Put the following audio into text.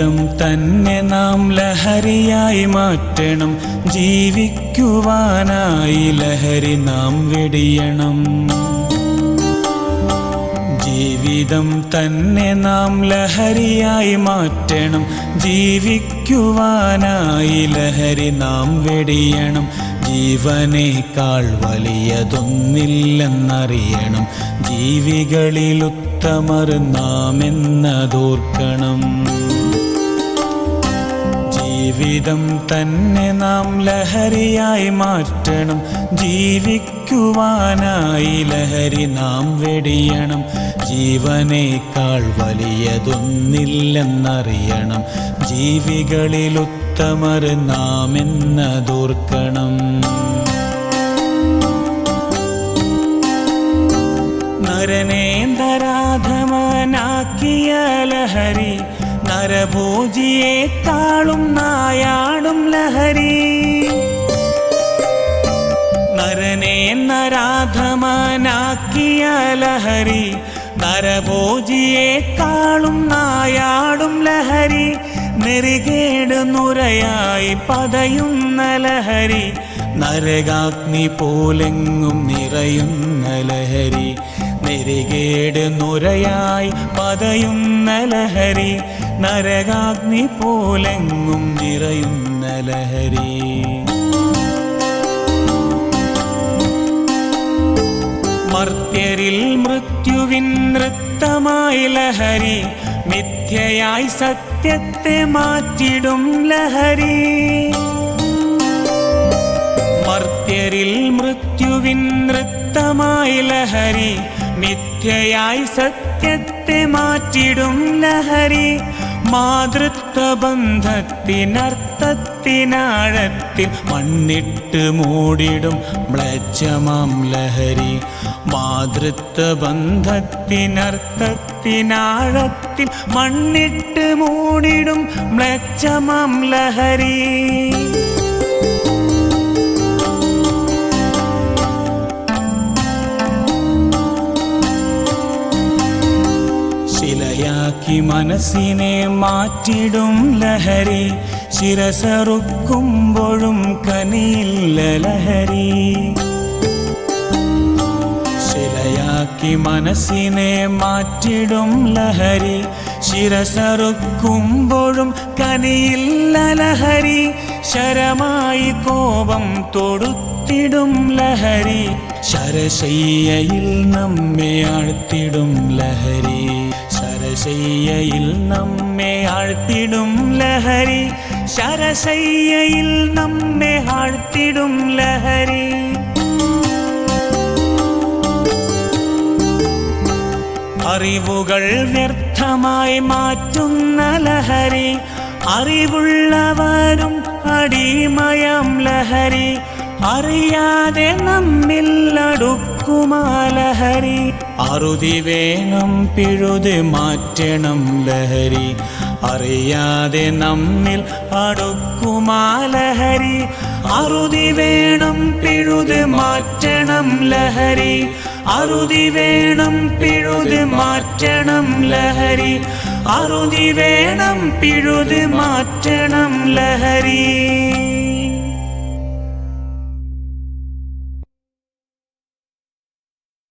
തന്നെ നാം ലഹരിയായി മാറ്റണം. ജീവിക്കുവാനായി ലഹരി നാം വെടിയണം. ജീവിതം തന്നെ നാം ലഹരിയായി മാറ്റണം. ജീവിക്കുവാനായി ലഹരി നാം വെടിയണം. ജീവനേക്കാൾ വലിയതൊന്നില്ലെന്നറിയണം. ജീവികളിൽ ഉത്തമർ നാം എന്നതോർക്കണം ജീവിതം തന്നെ നാം ലഹരിയായി മാറ്റണം. ജീവിക്കുവാനായി ലഹരി നാം വെടിയണം. ജീവനേക്കാൾ വലിയതൊന്നില്ലെന്നറിയണം. ജീവികളിൽ ഉത്തമർ നാം എന്നതോർക്കണം. നരനേന്ദരാധമനാക്കിയ ലഹരി നരഭോജിയേക്കാളും നായാടും ലഹരി. നരനെ നരാധമാനാക്കിയ ലഹരി. നരഭോജിയേക്കാളും നായാടും ലഹരി. നെറികേട് നുരയായി പതയുന്ന ലഹരി. നരകാഗ്നി പോലെങ്ങും നിറയുന്ന ലഹരി. നെറികേട് നുരയായി പതയുന്ന ലഹരി. നരകാഗ്നി പോലെങ്ങും നിറയുന്ന ലഹരി മർത്യരിൽ മൃത്യുവിൻ നൃത്തമായി ലഹരി മിഥ്യയായി സത്യത്തെ മാറ്റിടും ലഹരി. മർത്യരിൽ മൃത്യുവിൻ നൃത്തമായി ലഹരി മിഥ്യയായി സത്യത്തെ മാറ്റിടും ലഹരി. മാതൃത്വ ബന്ധത്തിനർത്ഥത്തിനാഴത്തിൽ മണ്ണിട്ട് മൂടിടും മ്ലേച്ഛമാം ലഹരി. മാതൃത്വ ബന്ധത്തിനർത്ഥത്തിനാഴത്തിൽ മണ്ണിട്ട് മൂടിടും മ്ലേച്ഛമാം ലഹരി. ശിലയാക്കി മനസ്സിനെ മാറ്റിടും ലഹരി. ശിരസറുക്കുമ്പോഴും കനിയില്ല ലഹരി. ശിലയാക്കി മനസ്സിനെ മാറ്റിടും ലഹരി. ശിരസറുക്കുമ്പോഴും കനിയില്ല ലഹരി. ശരമായി കോപം തൊടുത്തിടും ലഹരി. ശരശയ്യയിൽ നമ്മെ ആഴ്ത്തിടും ലഹരി. ശരശയ്യയിൽ നമ്മെ ആഴ്ത്തിടും ലഹരി. ശരശയ്യയിൽ നമ്മെ ആഴ്ത്തിടും ലഹരി. അറിവുകൾ വ്യർത്ഥമായി മാറ്റുന്ന ലഹരി. അറിവുള്ളവരും അടിമയം ലഹരി. അറിയാതെ നമ്മിൽ അടുക്കുമാ ലഹരി അറുതി വേണം പിഴുത് മാറ്റണം ലഹരി. അറിയാതെ നമ്മിൽ അടുക്കുമാലഹരി അറുതി വേണം പിഴുത് മാറ്റണം ലഹരി. അറുതി വേണം പിഴുത് മാറ്റണം ലഹരി. അറുതി വേണം പിഴുത് മാറ്റണം ലഹരി.